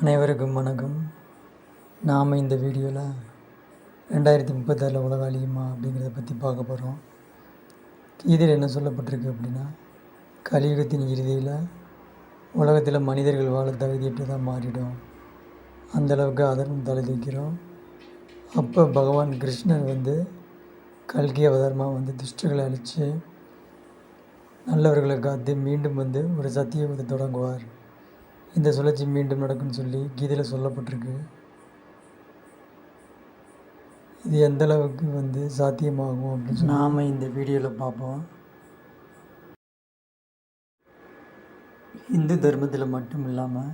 அனைவருக்கும் வணக்கம். நாம் இந்த வீடியோவில் ரெண்டாயிரத்தி முப்பத்தாறில் உலக அழியுமா அப்படிங்கிறத பற்றி பார்க்க போகிறோம் கீதையில் என்ன சொல்லப்பட்டிருக்கு அப்படின்னா கலியுகத்தின் இறுதியில் உலகத்தில் மனிதர்கள் வாழ தகுதியற்றதாக மாறிடும். அந்தளவுக்கு அதர்மம் தலை தூக்கிறோம். அப்போ பகவான் கிருஷ்ணர் வந்து கல்கி அவதாரமாக வந்து துஷ்டர்களை அழித்து நல்லவர்களை காத்து மீண்டும் வந்து ஒரு சத்தியத்தை தொடங்குவார். இந்த சுழற்சி மீண்டும் நடக்கும்னு சொல்லி கீதையில் சொல்லப்பட்டிருக்கு. இது எந்த அளவுக்கு வந்து சாத்தியமாகும் அப்படின்னு சொல்லி நாம் இந்த வீடியோவில் பார்ப்போம். இந்து தர்மத்தில் மட்டும் இல்லாமல்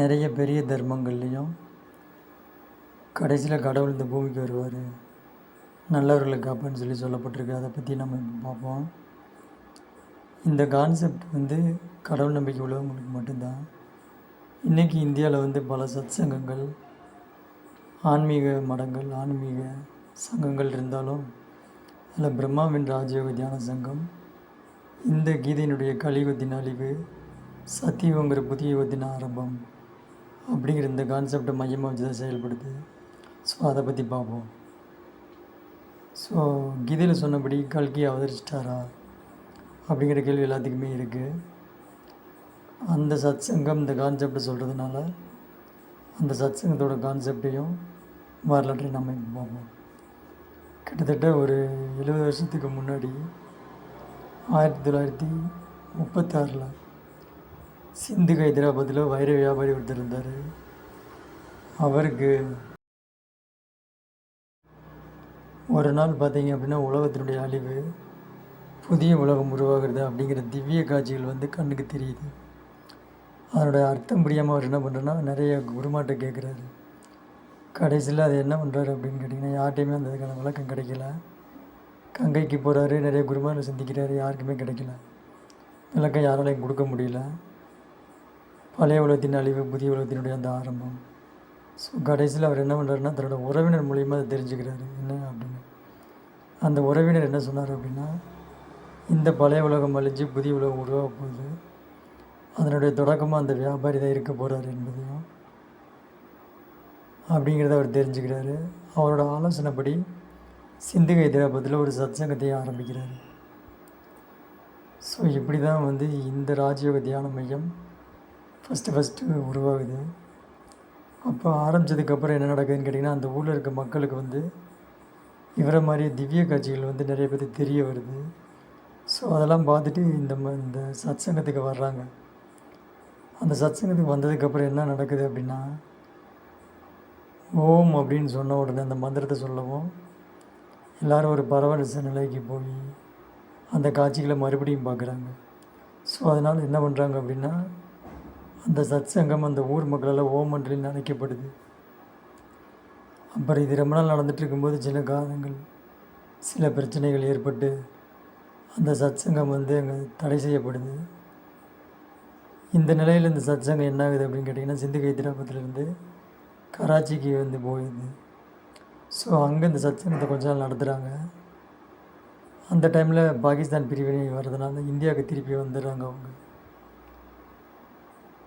நிறைய பெரிய தர்மங்கள்லேயும் கடைசியில் கடவுள் இந்த பூமிக்கு வருவார் நல்லவர்களை காப்பான்னு சொல்லி சொல்லப்பட்டிருக்கு. அதை பற்றி நம்ம இப்போ பார்ப்போம். இந்த கான்செப்ட் வந்து கடவுள் நம்பிக்கை உள்ளவங்களுக்கு மட்டும்தான். இன்றைக்கி இந்தியாவில் வந்து பல சத் சங்கங்கள் ஆன்மீக மடங்கள் ஆன்மீக சங்கங்கள் இருந்தாலும் அதில் பிரம்மாவின் ராஜயோக தியான சங்கம் இந்த கீதையினுடைய கலியுகத்தின் அழிவு சத்தியுகங்கிற புதிய யுகத்தின் ஆரம்பம் அப்படிங்கிற இந்த கான்செப்டை மையமாக வச்சு தான் செயல்படுது. ஸோ அதை பற்றி பார்ப்போம். ஸோ கீதையில் சொன்னபடி கல்கி அவதரிச்சிட்டாரா? அப்படிங்கிற கேள்வி எல்லாத்துக்குமே இருக்குது அந்த சத் சங்கம் இந்த கான்செப்டை சொல்கிறதுனால அந்த சத் சங்கத்தோட கான்செப்டையும் வரலாற்றையும் நம்ம இப்போ பார்ப்போம். கிட்டத்தட்ட ஒரு எழுபது வருஷத்துக்கு முன்னாடி ஆயிரத்தி தொள்ளாயிரத்தி முப்பத்தாறில் சிந்து ஹைதராபாத்தில் வைர வியாபாரி ஒருத்தர் இருந்தார். அவருக்கு ஒரு நாள் பார்த்தீங்க அப்படின்னா உலகத்தினுடைய அழிவு புதிய உலகம் உருவாகிறது அப்படிங்கிற திவ்ய காட்சிகள் வந்து கண்ணுக்கு தெரியுது. அதனுடைய அர்த்தம் புரியாமல் அவர் என்ன பண்ணுறேன்னா நிறைய குருமாட்ட கேட்குறாரு கடைசியில் அது என்ன பண்ணுறாரு அப்படின்னு கேட்டிங்கன்னா யார்ட்டையுமே அந்த அதுக்கான விளக்கம் கிடைக்கல. கங்கைக்கு போகிறாரு நிறைய குருமாரை சந்திக்கிறாரு யாருக்குமே கிடைக்கல. விளக்கம் யாராலையும் கொடுக்க முடியல. பழைய உலகத்தின் அழிவு புதிய உலகத்தினுடைய அந்த ஆரம்பம். ஸோ கடைசியில் அவர் என்ன பண்ணுறாருன்னா தன்னோட உறவினர் மூலியமாக அதை தெரிஞ்சுக்கிறாரு. என்ன அப்படின்னு. அந்த உறவினர் என்ன சொன்னார் அப்படின்னா இந்த பழைய உலகம் அழிஞ்சு புதிய உலகம் உருவாக போகுது. அதனுடைய தொடக்கமாக அந்த வியாபாரி தான் இருக்க போகிறார் என்பதையும் அப்படிங்கிறத அவர் தெரிஞ்சுக்கிறாரு. அவரோட ஆலோசனைப்படி சிந்துக ஹைதராபாத்தில் ஒரு சத்சங்கத்தையும் ஆரம்பிக்கிறார். ஸோ இப்படி தான் வந்து இந்த ராஜயோக தியான மையம் ஃபஸ்ட்டு ஃபஸ்ட்டு உருவாகுது. அப்போ ஆரம்பித்ததுக்கப்புறம் என்ன நடக்குதுன்னு கேட்டிங்கன்னா அந்த ஊரில் இருக்க மக்களுக்கு வந்து இவரை மாதிரி திவ்ய காட்சிகள் வந்து நிறைய பேர் தெரிய வருது. ஸோ அதெல்லாம் பார்த்துட்டு இந்த ம இந்த சத்சங்கத்துக்கு வர்றாங்க. அந்த சத்சங்கத்துக்கு வந்ததுக்கப்புறம் என்ன நடக்குது அப்படின்னா ஓம் அப்படின்னு சொன்ன உடனே அந்த மந்திரத்தை சொல்லவும் எல்லோரும் ஒரு பரவரச நிலைக்கு போய் அந்த காட்சிகளை மறுபடியும் பார்க்குறாங்க. ஸோ அதனால் என்ன பண்ணுறாங்க அப்படின்னா அந்த சத் சங்கம் அந்த ஊர் மக்களால் ஓம் என்று அழைக்கப்படுது அப்புறம் இது ரொம்ப நாள் நடந்துட்டு இருக்கும்போது சில காரணங்கள் சில பிரச்சனைகள் ஏற்பட்டு அந்த சத்சங்கம் வந்து அங்கே தடை செய்யப்படுது. இந்த நிலையில் இந்த சத்சங்கம் என்ன ஆகுது அப்படின்னு கேட்டிங்கன்னா சிந்து ஹைதராபாத்லேருந்து கராச்சிக்கு வந்து போயிடுது ஸோ அங்கே இந்த சத்சங்கத்தை கொஞ்ச நாள் நடத்துகிறாங்க அந்த டைமில் பாகிஸ்தான் பிரிவினை வர்றதுனால இந்தியாவுக்கு திருப்பி வந்துடுறாங்க அவங்க.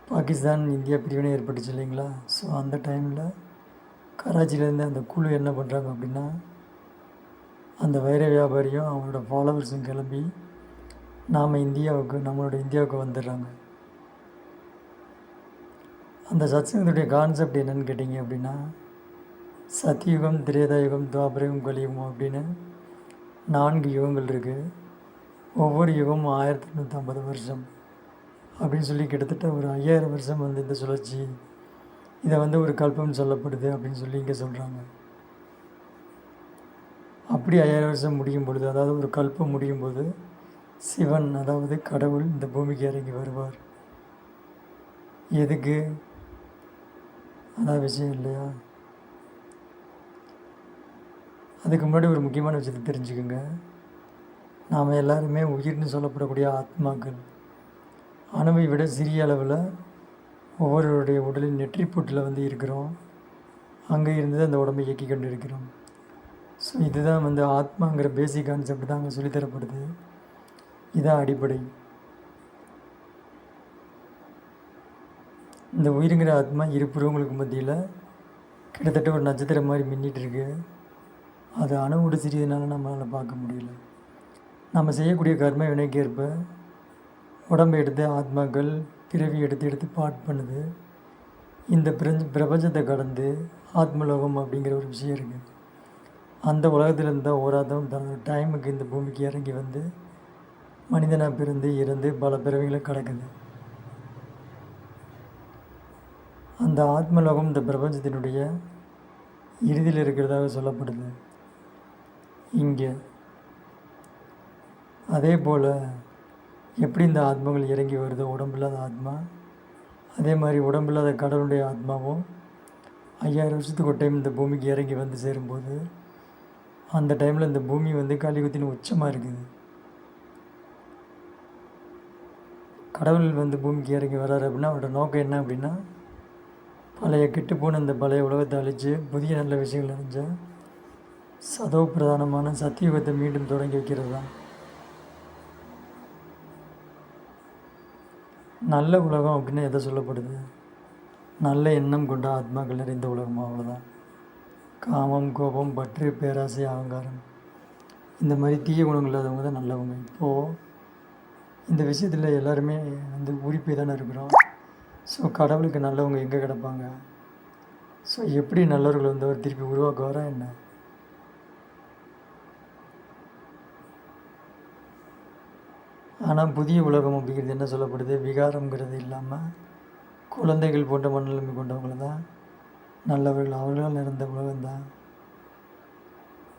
பாகிஸ்தான் இந்தியா பிரிவினை ஏற்பட்டுச்சு இல்லைங்களா? ஸோ அந்த டைமில் கராச்சியிலேருந்து அந்த குழு என்ன பண்ணுறாங்க அப்படின்னா அந்த வைர வியாபாரியும் அவங்களோட ஃபாலோவர்ஸும் கிளம்பி நாம் இந்தியாவுக்கு நம்மளோட இந்தியாவுக்கு வந்துடுறாங்க. அந்த சத்சங்கத்துடைய கான்செப்ட் என்னன்னு கேட்டிங்க அப்படின்னா சத்தியுகம் திரேதாயுகம் துவாபரயுகம் கலியுகம் அப்படின்னு நான்கு யுகங்கள் இருக்குது ஒவ்வொரு யுகமும் ஆயிரத்தி நூற்றம்பது வருஷம். அப்படின்னு சொல்லி கிட்டத்தட்ட ஒரு ஐயாயிரம் வருஷம் வந்து இந்த சுழற்சி இதை வந்து ஒரு கல்பம் சொல்லப்படுது அப்படின்னு சொல்லி இங்கே சொல்கிறாங்க அப்படி ஐயாயிரம் வருஷம் முடியும் பொழுது அதாவது ஒரு கல்பம் முடியும் போது சிவன் அதாவது கடவுள் இந்த பூமிக்கு இறங்கி வருவார். எதுக்கு? அதான் விஷயம் இல்லையா? அதுக்கு முன்னாடி ஒரு முக்கியமான விஷயத்தை தெரிஞ்சுக்கோங்க. நாம் எல்லாருமே உயிர்னு சொல்லப்படக்கூடிய ஆத்மாக்கள். அணுவை விட சிறிய அளவில் ஒவ்வொருவருடைய உடலின் நெற்றிப்பூட்டில் வந்து இருக்கிறோம். அங்கே இருந்து அந்த உடம்பை இயக்கி கொண்டு இருக்கிறோம் ஸோ இதுதான் வந்து ஆத்மாங்கிற பேசிக் கான்செப்ட் தான் அங்கே சொல்லித்தரப்படுது இதான் அடிப்படை. இந்த உயிருங்கிற ஆத்மா இரு புருவங்களுக்கு மத்தியில் கிட்டத்தட்ட ஒரு நட்சத்திரம் மாதிரி மின்னிட்டு இருக்கு அது அணுவோடு சிறியதுனால நம்மளால் பார்க்க முடியல. நம்ம செய்யக்கூடிய கர்ம வினைக்கேற்ப உடம்பை எடுத்து ஆத்மாக்கள் பிறவி எடுத்து எடுத்து பாட் பண்ணுது. இந்த பிரஞ்ச பிரபஞ்சத்தை கடந்து ஆத்மலோகம் அப்படிங்கிற ஒரு விஷயம் இருக்குது அந்த உலகத்தில் இருந்தால் ஓராதம் தன்னோட டைமுக்கு இந்த பூமிக்கு இறங்கி வந்து மனிதனாக பிறந்து இறந்து பல பிறவிகளை கடக்குது. அந்த ஆத்மலோகம் இந்த பிரபஞ்சத்தினுடைய இறுதியில் இருக்கிறதாக சொல்லப்படுது. இங்கே. அதே போல் எப்படி இந்த ஆத்மாக்கள் இறங்கி வருதோ? உடம்பில்லாத ஆத்மா. அதே மாதிரி உடம்பில்லாத கடவுளுடைய ஆத்மாவும் ஐயாயிரம் வருஷத்துக்கு ஒரு டைம் இந்த பூமிக்கு இறங்கி வந்து சேரும்போது அந்த டைமில் இந்த பூமி வந்து கலியுகத்தின் உச்சமாக இருக்குது. கடவுள் வந்து பூமிக்கு இறங்கி வர்றாரு அப்படின்னா அவரோட நோக்கம் என்ன அப்படின்னா பழைய கெட்டுப்போன இந்த பழைய உலகத்தை அழித்து புதிய நல்ல விஷயங்கள் அழிஞ்ச சதவ பிரதானமான சத்தியுகத்தை மீண்டும் தொடங்கி வைக்கிறது தான். நல்ல உலகம் அப்படின்னு எதை சொல்லப்படுது? நல்ல எண்ணம் கொண்ட ஆத்மாக்கள் நிறைந்த உலகம் அவ்வளோதான் காமம் கோபம் பற்று பேராசை அகங்காரம். இந்த மாதிரி தீய குணங்கள் இல்லாதவங்க தான் நல்லவங்க. இப்போது இந்த விஷயத்தில் எல்லாருமே வந்து உரிப்பை தானே இருக்கிறோம் ஸோ கடவுளுக்கு நல்லவங்க எங்கே கிடப்பாங்க? ஸோ எப்படி நல்லவர்கள் வந்து அவர் திருப்பி உருவாக்குவாரா என்ன? ஆனால் புதிய உலகம் அப்படிங்கிறது என்ன சொல்லப்படுது? விகாரங்கிறது இல்லாமல் குழந்தைகள் போன்ற மனநிலைமை கொண்டவங்கள தான் நல்லவர்கள் அவர்களால் நிறைந்த உலகம்தான்.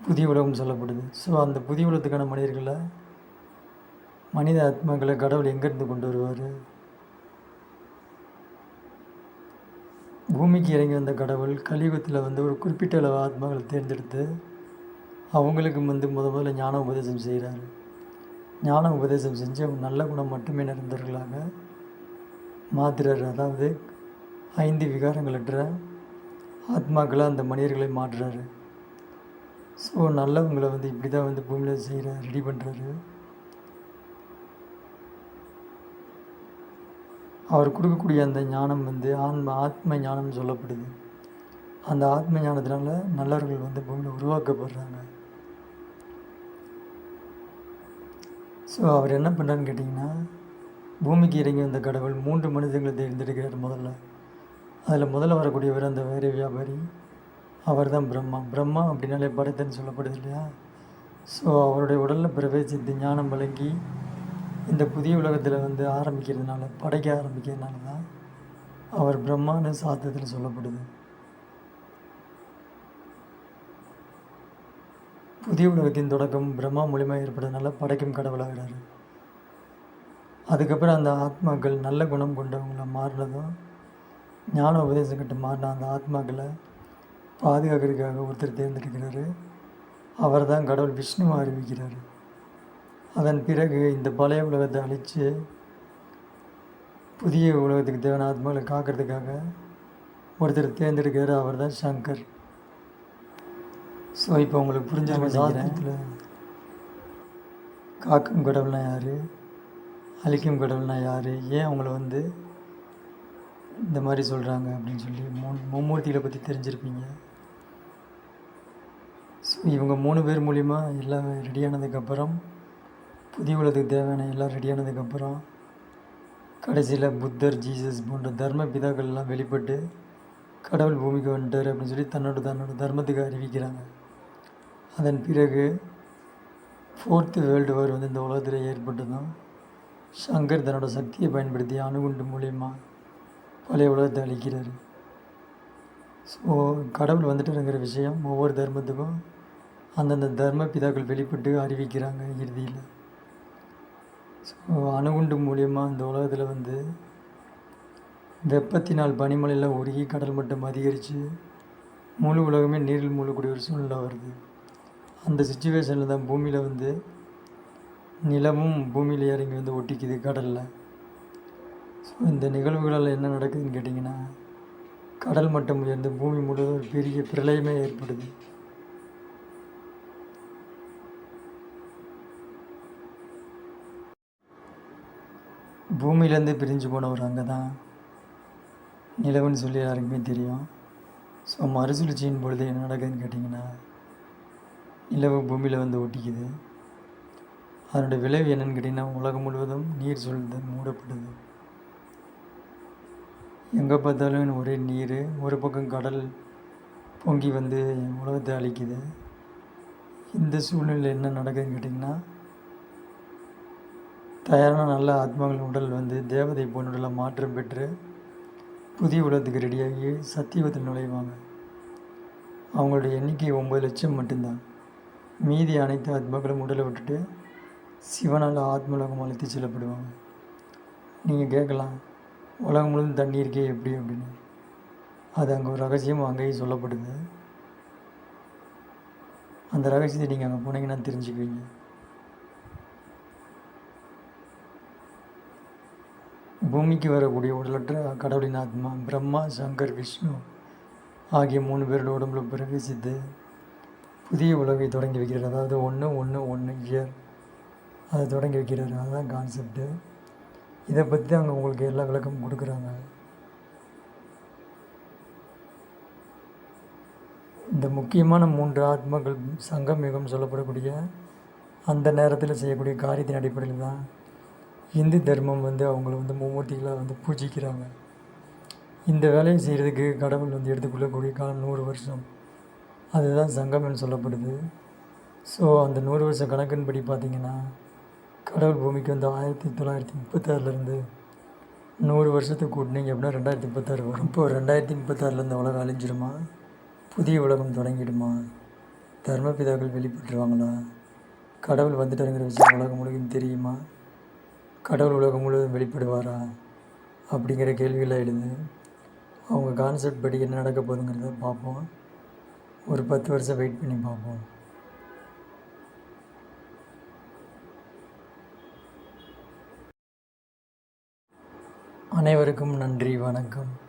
புதிய உலகம் சொல்லப்படுது. ஸோ அந்த புதிய உலகத்துக்கான மனிதர்களை மனித ஆத்மாக்களை கடவுள் எங்கேருந்து கொண்டு வருவார்? பூமிக்கு இறங்கி வந்த கடவுள் கலியுகத்தில் வந்து ஒரு குறிப்பிட்ட அளவு ஆத்மாக்களை தேர்ந்தெடுத்து அவங்களுக்கு வந்து முத முதல்ல ஞான உபதேசம் செய்கிறாரு. ஞான உபதேசம் செஞ்சு அவங்க நல்ல குணம் மட்டுமே நிறைந்தவர்களாக மாற்றுறாரு அதாவது ஐந்து விகாரங்களற்ற ஆத்மாக்களை அந்த மனிதர்களை மாற்றுறாரு. ஸோ நல்லவங்களை வந்து இப்படி தான் வந்து பூமியில் செய்கிற ரெடி பண்ணுறாரு அவர் கொடுக்கக்கூடிய அந்த ஞானம் வந்து ஆன்ம ஆத்ம ஞானம்னு சொல்லப்படுது. அந்த ஆத்ம ஞானத்தினால நல்லவர்கள் வந்து பூமியில் உருவாக்கப்படுறாங்க. ஸோ அவர் என்ன பண்ணுறான்னு கேட்டிங்கன்னா பூமிக்கு இறங்கி வந்த கடவுள் மூன்று மனிதர்களை தேர்ந்தெடுக்கிறார் முதல்ல. அதில் முதல்ல வரக்கூடியவர் அந்த வேறு வியாபாரி. அவர் தான் பிரம்மா. பிரம்மா அப்படின்னாலே படைத்தன்னு சொல்லப்படுது இல்லையா? ஸோ அவருடைய உடலில் பிரவேசித்து ஞானம் வழங்கி இந்த புதிய உலகத்தில் வந்து ஆரம்பிக்கிறதுனால படைக்க ஆரம்பிக்கிறதுனால தான் அவர் பிரம்மான்னு சாத்தியத்தில் சொல்லப்படுது. புதிய உலகத்தின் தொடக்கம் பிரம்மா மூலிமா ஏற்படுறதுனால படைக்கும் கடவுளாகிறாரு. அதுக்கப்புறம் அந்த ஆத்மாக்கள் நல்ல குணம் கொண்டவங்கள மாறினதும் ஞான உபதேசம் கிட்ட மாறின அந்த ஆத்மாக்களை பாதுகாக்கிறதுக்காக ஒருத்தர் தேர்ந்தெடுக்கிறாரு. அவர் தான் கடவுள் விஷ்ணுவை அறிவிக்கிறார். அதன் பிறகு இந்த பழைய உலகத்தை அழித்து புதிய உலகத்துக்கு தேவையான ஆத்மாக்களை காக்கிறதுக்காக ஒருத்தர் தேர்ந்தெடுக்கிறார் அவர் தான் சங்கர். ஸோ இப்போ உங்களுக்கு புரிஞ்ச சாஸ்திரத்தில் காக்கும் கடவுள்னா யார்? அழிக்கும் கடவுள்னா யார்? ஏன் அவங்கள வந்து இந்த மாதிரி சொல்கிறாங்க அப்படின்னு சொல்லி மூணு மும்மூர்த்திகளை பற்றி தெரிஞ்சிருப்பீங்க. ஸோ இவங்க மூணு பேர் மூலிமா எல்லாம் ரெடியானதுக்கப்புறம் புதிய உலகத்துக்கு தேவையான எல்லாம் ரெடியானதுக்கப்புறம் கடைசியில் புத்தர் ஜீசஸ் போன்ற தர்ம பிதாக்கள்லாம் வெளிப்பட்டு கடவுள் பூமிக்கு வந்துட்டார் அப்படின்னு சொல்லி தன்னோட தன்னோட தர்மத்துக்கு அறிவிக்கிறாங்க. அதன் பிறகு ஃபோர்த்து வேர்ல்டு வார் வந்து இந்த உலகத்தில் ஏற்பட்டதும் சங்கர் தன்னோட சக்தியை பயன்படுத்தி அணுகுண்டு மூலியமாக பழைய உலகத்தை அழிக்கிறார். ஸோ கடவுள் வந்துட்டுங்கிற விஷயம் ஒவ்வொரு தர்மத்துக்கும் அந்தந்த தர்ம பிதாக்கள் வெளிப்பட்டு அறிவிக்கிறாங்க இறுதியில். ஸோ அணுகுண்டு மூலியமாக இந்த உலகத்தில் வந்து வெப்பத்தினால் பனிமலையில் உருகி கடல் மட்டம் அதிகரித்து முழு உலகமே நீரில் மூழ்கக்கூடிய ஒரு சூழ்நிலை வருது. அந்த சுச்சுவேஷனில் தான் பூமியில் வந்து நிலமும் பூமியில் இறங்கி வந்து ஒட்டிக்குது கடலில். ஸோ இந்த நிகழ்வுகளால் என்ன நடக்குதுன்னு கேட்டிங்கன்னா கடல் மட்டம் உயர்ந்து பூமி முழுவதும் ஒரு பெரிய பிரளயமே ஏற்படுது. பூமியிலேருந்து பிரிஞ்சு போனவர் அங்கே தான். நிலவுன்னு சொல்லி எல்லாருக்குமே தெரியும். ஸோ மறுசுழற்சியின் பொழுது என்ன நடக்குதுன்னு கேட்டிங்கன்னா நிலவு பூமியில் வந்து ஒட்டிக்குது. அதனுடைய விளைவு என்னன்னு கேட்டிங்கன்னா உலகம் முழுவதும் நீர் சூழ்ந்து மூடப்படுது. எங்கே பார்த்தாலும் ஒரே நீர் ஒரு பக்கம் கடல் பொங்கி வந்து உலகத்தை அழிக்குது. இந்த சூழ்நிலையில் என்ன நடக்குதுன்னு கேட்டிங்கன்னா தயாரான நல்ல ஆத்மாவின் உடல் வந்து தேவதை போன்ற உடலை மாற்றம் பெற்று புதிய உலகத்துக்கு ரெடியாகி சத்தியுகத்தில் நுழைவாங்க. அவங்களுடைய எண்ணிக்கை ஒம்பது லட்சம் மட்டும்தான். மீதி அனைத்து ஆத்மாக்களும் உடலை விட்டுட்டு சிவனால் ஆத்மலோகம் அழைத்து செல்லப்படுவாங்க. நீங்கள் கேட்கலாம் உலகம் முழுவதும் தண்ணி இருக்கே எப்படி அப்படின்னு. அது அங்கே ஒரு ரகசியம் அங்கேயும் சொல்லப்படுது. அந்த ரகசியத்தை நீங்கள் அங்கே போனீங்கன்னா தெரிஞ்சுக்குவீங்க. பூமிக்கு வரக்கூடிய உடலற்ற கடவுளின் ஆத்மா பிரம்மா சங்கர் விஷ்ணு ஆகிய மூணு பேரோட உடம்புல பிரவேசித்து புதிய உலகை தொடங்கி வைக்கிறார். அதாவது ஒன்று ஒன்று ஒன்று இயர். அதை தொடங்கி வைக்கிறார். அதுதான் கான்செப்ட்டு இதை பற்றி தான் அங்கே உங்களுக்கு எல்லா விளக்கமும் கொடுக்குறாங்க. இந்த முக்கியமான மூன்று ஆத்மாக்கள் சங்கமயுகம் சொல்லப்படக்கூடிய அந்த நேரத்தில் செய்யக்கூடிய காரியத்தின் அடிப்படையில் தான் இந்து தர்மம் வந்து அவங்கள வந்து மும்மூர்த்திகளாக வந்து பூஜிக்கிறாங்க. இந்த வேலையை செய்கிறதுக்கு கடவுள் வந்து எடுத்துக்கொள்ளக்கூடிய காலம் நூறு வருஷம். அதுதான் சங்கம்னு சொல்லப்படுது. ஸோ அந்த நூறு வருஷ கணக்கின்படி பார்த்திங்கன்னா கடவுள் பூமிக்கு வந்து ஆயிரத்தி தொள்ளாயிரத்தி முப்பத்தாறுலேருந்து நூறு வருஷத்துக்கு கூட்டினீங்க அப்படின்னா ரெண்டாயிரத்தி முப்பத்தாறு வரும். இப்போ ரெண்டாயிரத்தி முப்பத்தாறுலேருந்து உலகம் அழிஞ்சிருமா? புதிய உலகம் தொடங்கிடுமா? தர்மபிதாக்கள் வெளிப்பட்டுருவாங்களா? கடவுள் வந்துட்டாருங்கிற விஷயம் உலகம் முழுக்கும் தெரியுமா? கடவுள் உலகம் முழுவதும் வெளிப்படுவாரா? அப்படிங்கிற கேள்விகள் எழுது. அவங்க கான்செப்ட் படி என்ன நடக்க போகுதுங்கிறத பார்ப்போம். ஒரு பத்து வருஷம் வெயிட் பண்ணி பார்ப்போம். அனைவருக்கும் நன்றி வணக்கம்.